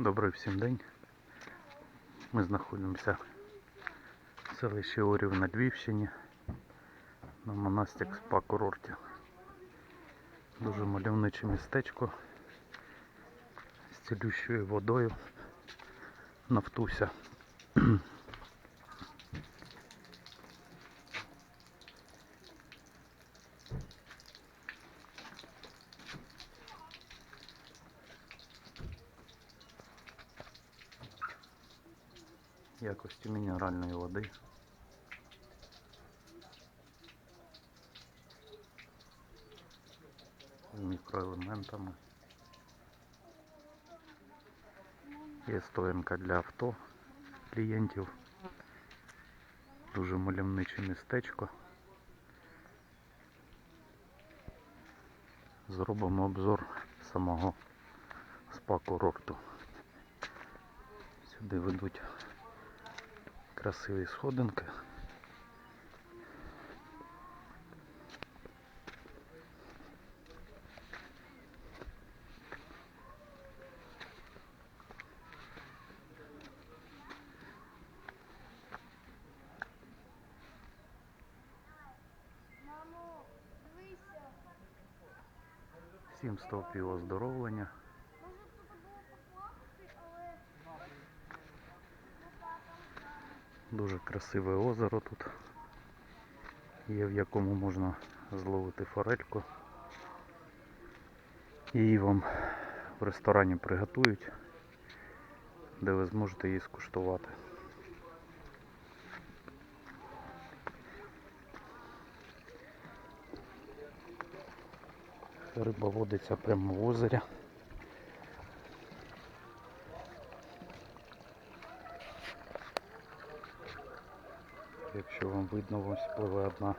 Добрий всім день. Ми знаходимося в селищі Орів на Львівщині на монастик спа курорті. Дуже мальовниче містечко з цілющою водою. Нафтуся. Якості мінеральної води. З мікроелементами. Є стоянка для авто клієнтів. Дуже мальовниче містечко. Зробимо обзор самого спа-курорту. Сюди ведуть красиві сходинки. Мамо, дивися. Всім стовпів оздоровлення. Дуже красиве озеро тут. Є в якому можна зловити форельку. Її вам в ресторані приготують, де ви зможете її скуштувати. Риба водиться прямо в озері. Якщо вам видно, ось пливе одна.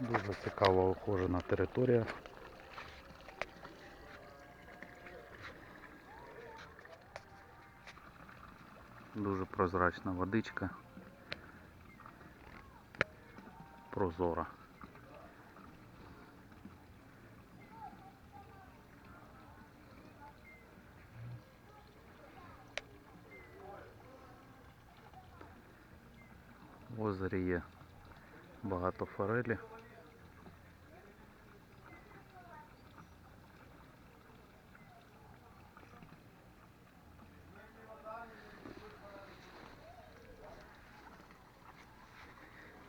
Дуже цікава охожена територія. Дуже прозрачна водичка. Прозора. В озері є багато форелі.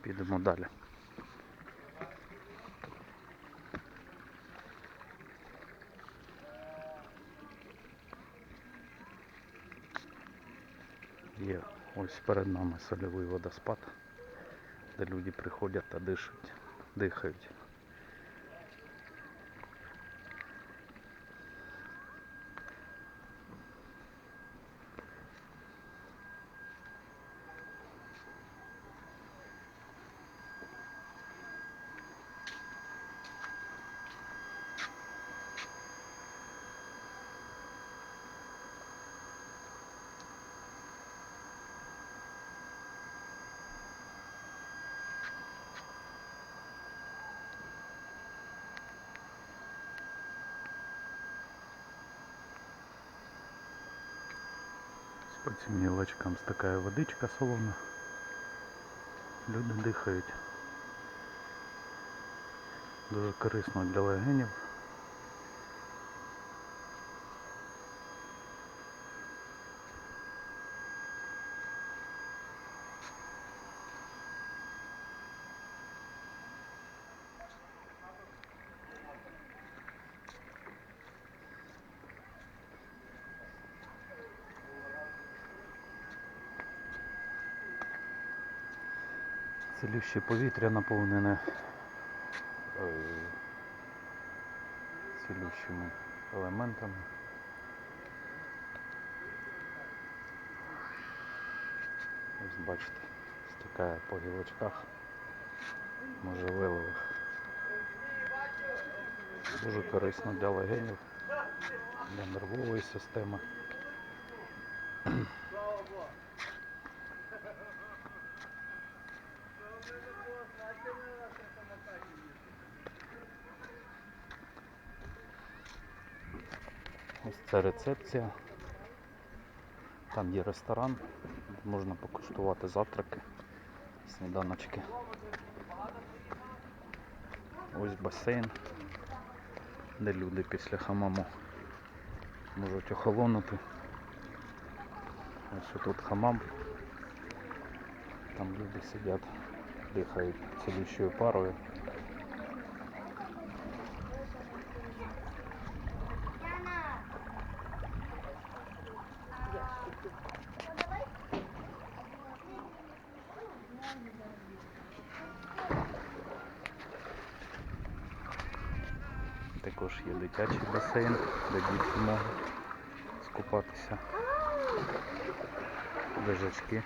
Підемо далі. Є ось перед нами сольовий водоспад, де люди приходять та дишуть, дихають. По цим гілочкам стикає водичка солона. Люди дихають. Дуже корисно для легенів. Цілюще повітря наповнене цілющими елементами. Ось бачите, стікає по гілочках можжевелових. Дуже корисно для легенів, для нервової системи. Ось це рецепція. Там є ресторан, можна покуштувати завтраки, сніданочки. Ось басейн, де люди після хамаму можуть охолонути. Ось тут хамам. Там люди сидять, дихають цілющою парою. Також є дитячий басейн, де діти можуть скупатися. Лежачки,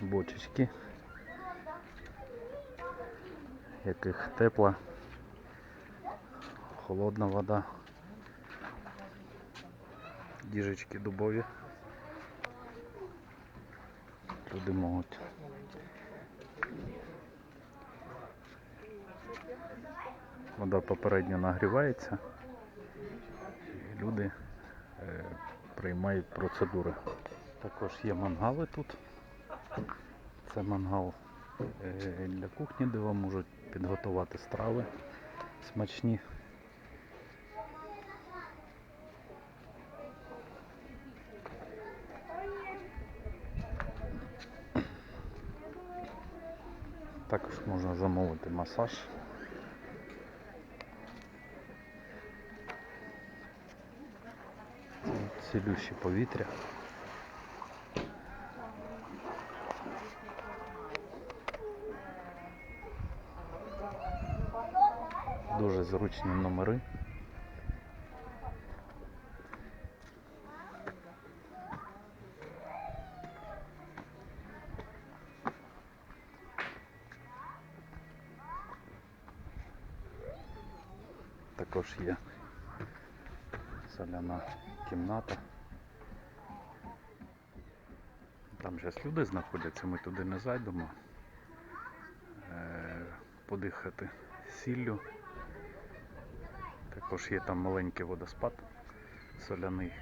бочечки, яких тепла, холодна вода, діжечки дубові. Люди можуть Вода попередньо нагрівається. І люди е, приймають процедури. Також є мангали тут. Це мангал е, для кухні, де вам можуть підготувати страви смачні. Також можна замовити масаж. Цілющі повітря. Дуже зручні номери. Також є соляна кімната. Там зараз люди знаходяться, ми туди не зайдемо. Е, Подихати сіллю. Також є там маленький водоспад соляний.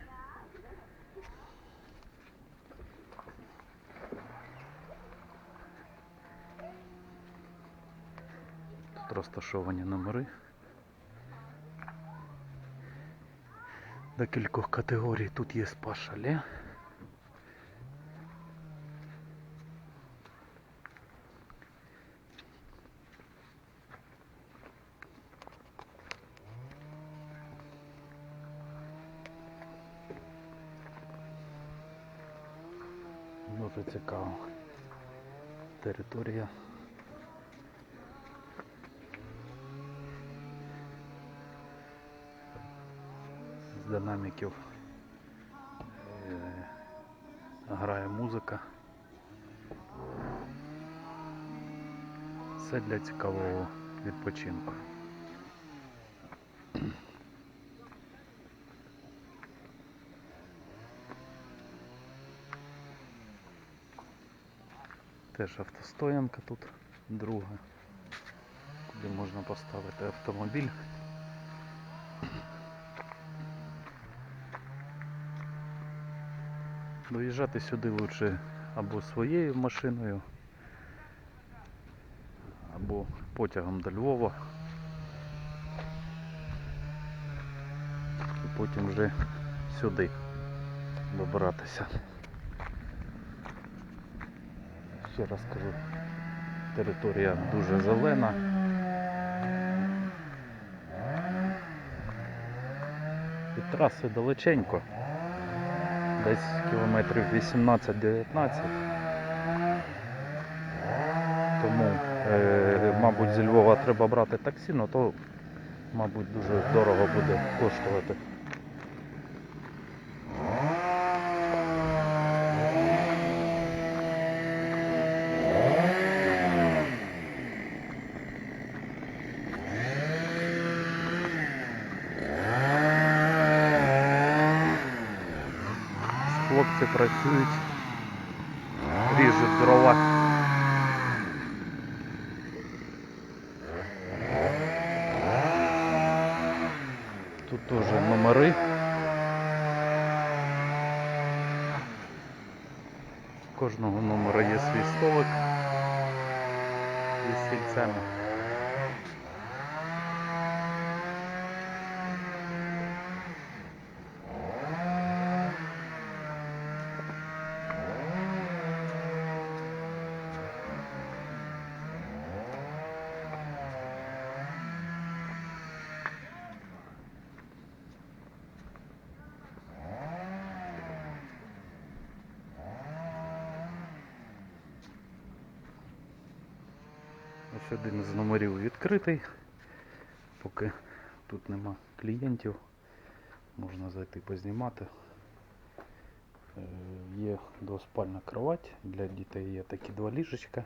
Тут розташовані номери. Декількох категорій тут є спа-шале. Дуже цікава територія. Динаміків е, грає музика. Все для цікавого відпочинку. Теж автостоянка тут друга, куди можна поставити автомобіль. Доїжджати сюди лучше або своєю машиною, або потягом до Львова. І потім вже сюди добиратися. Ще раз кажу, територія дуже зелена. Від траси далеченько. Десь кілометрів 18-19. Тому, е, мабуть, зі Львова треба брати таксі, але то, мабуть, дуже дорого буде коштувати. Хлопці працюють, ріжуть дрова. Тут теж номери. У кожного номера є свій столик зі стільцями. Один з номерів відкритий. Поки тут нема клієнтів, можна зайти познімати. Е, Є двоспальна кровать, для дітей є такі два ліжечка,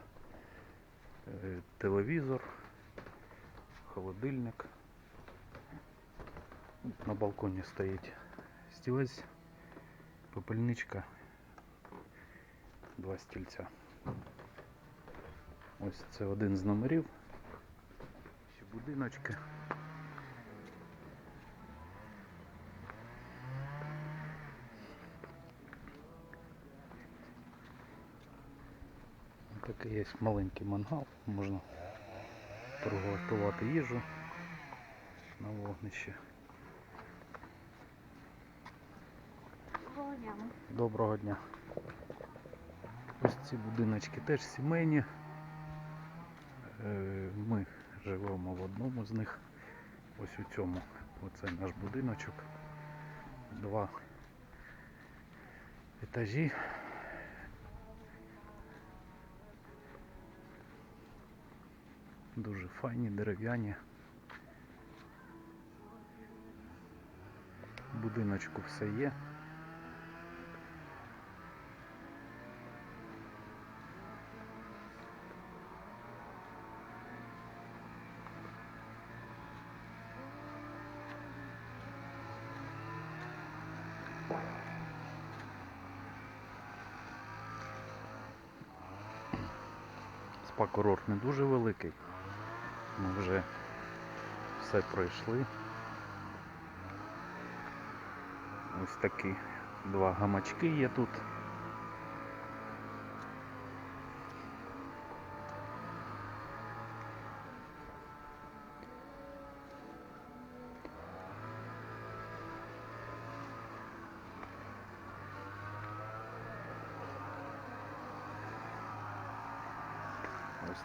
е, телевізор, холодильник. На балконі стоїть стілець, попельничка, два стільця. Ось це один з номерів. Ще будиночки. Такий є маленький мангал, можна приготувати їжу на вогнище. Володями. Доброго дня. Ось ці будиночки теж сімейні. Е, Ми живемо в одному з них. Ось у цьому. Оце наш будиночок. Два етажі. Дуже файні, дерев'яні. Будиночку все є. Спа-курорт не дуже великий. Ми вже все пройшли. Ось такі два гамачки є тут.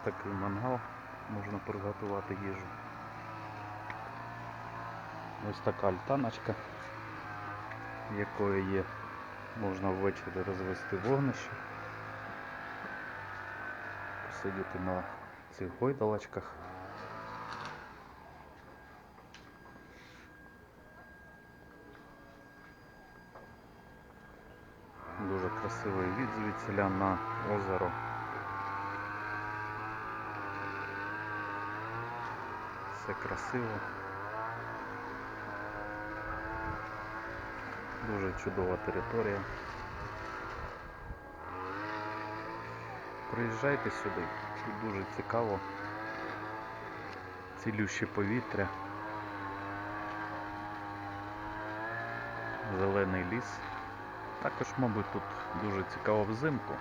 Такий мангал, можна приготувати їжу. Ось така альтаночка, в якої є, можна ввечері розвести вогнище, посидіти на цих гойдалочках. Дуже красивий від звідсіля на озеро. Все красиво. Дуже чудова територія. Приїжджайте сюди, тут дуже цікаво. Цілюще повітря. Зелений ліс. Також, мабуть, тут дуже цікаво взимку.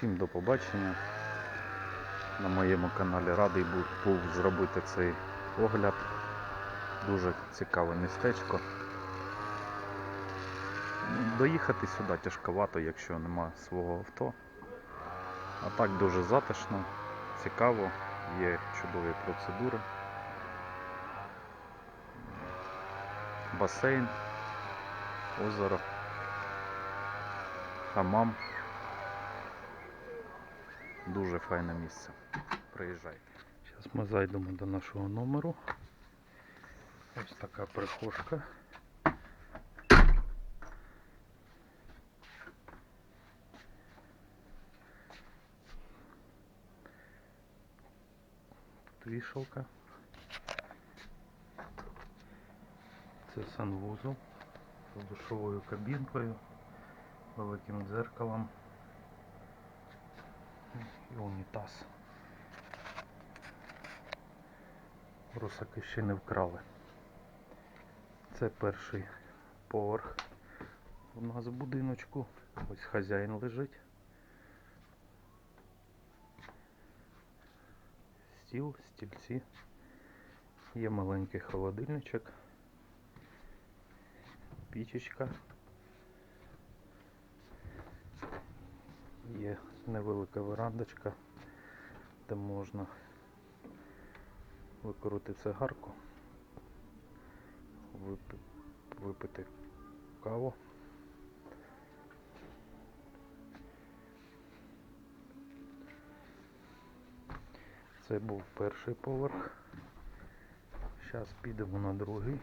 Всім до побачення. На моєму каналі радий був, зробити цей огляд. Дуже цікаве містечко. Доїхати сюди тяжковато, якщо нема свого авто. А так дуже затишно, цікаво, є чудові процедури. Басейн, озеро, хамам. Дуже файне місце. Приїжджайте. Зараз ми зайдемо до нашого номеру. Ось така прихожка. Вішалка. Це санвузол з душовою кабінкою, великим дзеркалом і унітаз. Русаки ще не вкрали. Це перший поверх у нас в будиночку. Ось хазяїн лежить. Стіл, стільці. Є маленький холодильничок. Пічечка. Є невелика верандочка, де можна викорити цигарку, випити каву. Це був перший поверх. Зараз підемо на другий.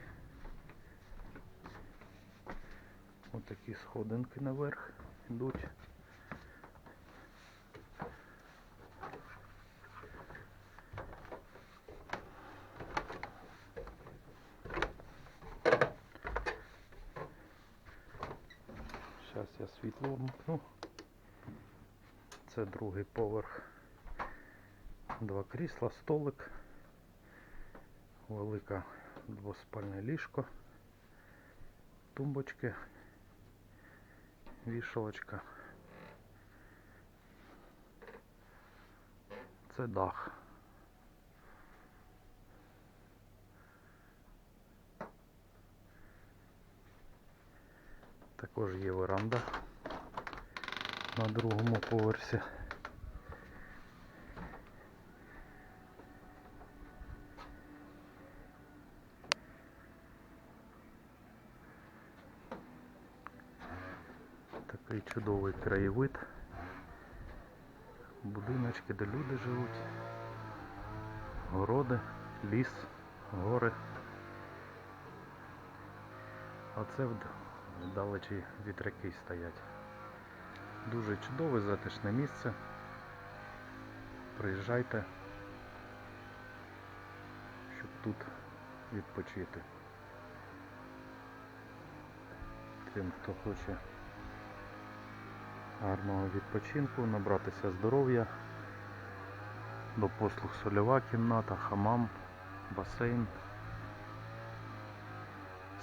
Отакі сходинки наверх йдуть. Зараз я світло вмкну. Це другий поверх. Два крісла, столик, велика двоспальне ліжко, тумбочки, вішалочка. Це дах. Також є веранда на другому поверсі. Такий чудовий краєвид. Будиночки, де люди живуть. Городи, ліс, гори. А це вдалечі вітряки стоять. Дуже чудове, затишне місце. Приїжджайте, щоб тут відпочити. Тим, хто хоче гарного відпочинку, набратися здоров'я, до послуг сольова кімната, хамам, басейн,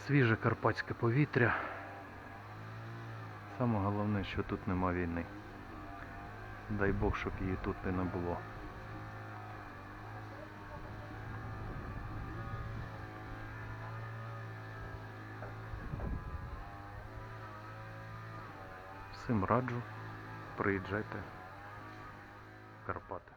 свіже карпатське повітря. Саме головне, що тут нема війни. Дай Бог, щоб її тут не було. Всім раджу, приїжджайте в Карпати.